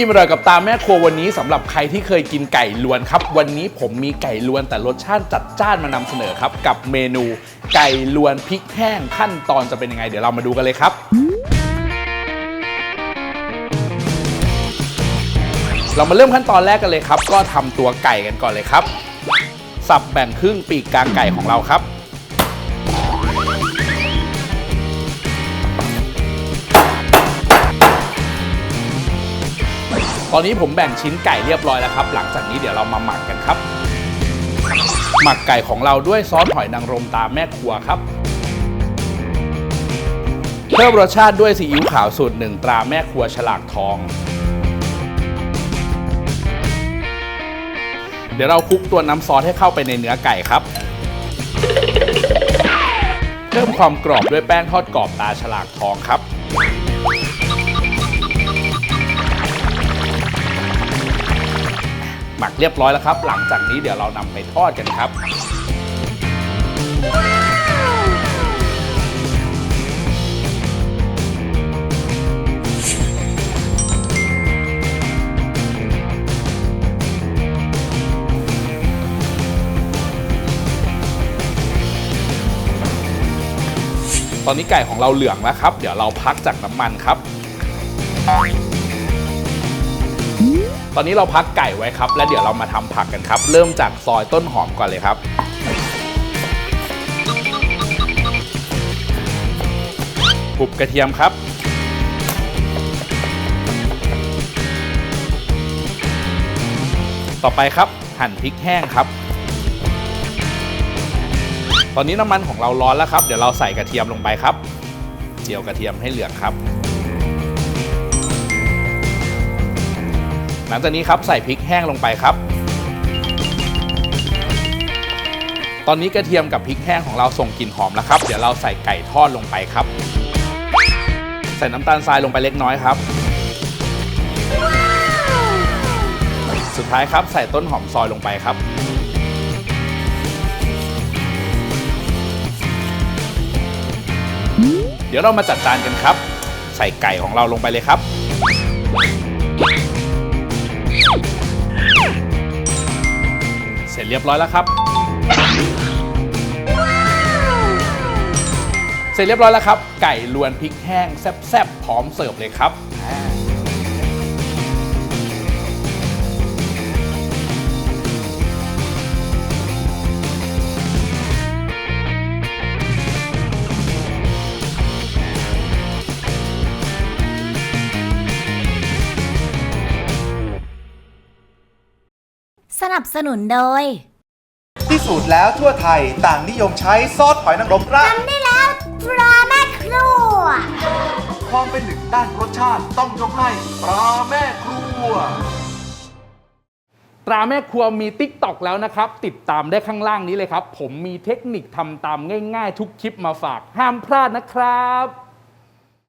อิ่มอร่อยกับตาแม่ครัววันนี้สำหรับใครที่เคยกินไก่ล้วนครับ วันนี้ผมมีไก่ล้วนแต่รสชาติจัดจ้านมานำเสนอครับ กับเมนูไก่ล้วนพริกแห้งขั้นตอนจะเป็นยังไง เดี๋ยวเรามาดูกันเลยครับเรามาเริ่มขั้นตอนแรกกันเลยครับ ก็ทำตัวไก่กันก่อนเลยครับ สับแบ่งครึ่งปีกกลางไก่ของเราครับ ตอนนี้ผมแบ่งชิ้นไก่เรียบร้อยแล้วครับ หลังจากนี้เดี๋ยวเรามาหมักกันครับ หมักไก่ของเราด้วยซอสหอยนางรมตามแม่ครัวครับ เพิ่มรสชาติด้วยซีอิ๊วขาวสูตรหนึ่งตราแม่ครัวฉลากทอง เดี๋ยวเราคลุกตัวน้ำซอสให้เข้าไปในเนื้อไก่ครับเพิ่มความกรอบด้วยแป้งทอดกรอบตาฉลากทองครับ หมักเรียบร้อยแล้วครับ หลังจากนี้เดี๋ยวเรานำไปทอดกันครับ ตอนนี้ไก่ของเราเหลืองแล้วครับ เดี๋ยวเราพักจากน้ำมันครับ ตอนนี้เราพักไก่ไว้ครับ แล้วเดี๋ยวเรามาทำผักกันครับ เริ่มจากซอยต้นหอมก่อนเลยครับ ปุบกระเทียมครับ ต่อไปครับหั่นพริกแห้งครับ ตอนนี้น้ำมันของเราร้อนแล้วครับ เดี๋ยวเราใส่กระเทียมลงไปครับ เจียวกระเทียมให้เหลืองครับ หลังจากนี้ครับใส่พริกแห้งลงไปครับ ตอนนี้กระเทียมกับพริกแห้งของเราส่งกลิ่นหอมแล้วครับ เดี๋ยวเราใส่ไก่ทอดลงไปครับ ใส่น้ำตาลทรายลงไปเล็กน้อยครับ สุดท้ายครับใส่ต้นหอมซอยลงไปครับเดี๋ยวเรามาจัดจานกันครับ ใส่ไก่ของเราลงไปเลยครับ เรียบร้อยแล้วครับ เสร็จเรียบร้อยแล้วครับ ไก่ลวนพริกแห้งแซ่บๆพร้อมเสิร์ฟเลยครับ สนับสนุนโดย ที่สุดแล้วทั่วไทยต่างนิยมใช้ซอสหอยนางรมราดทำได้แล้วปลาแม่ครัว ความเป็นหนึ่งด้านรสชาติต้องยกให้ปลาแม่ครัว ตราแม่ครัวมี t ิ k t o k แล้วนะครับ ติดตามได้ข้างล่างนี้เลยครับ ผมมีเทคนิคทำตามง่าย ๆ ทุกคลิปมาฝาก ห้ามพลาดนะครับ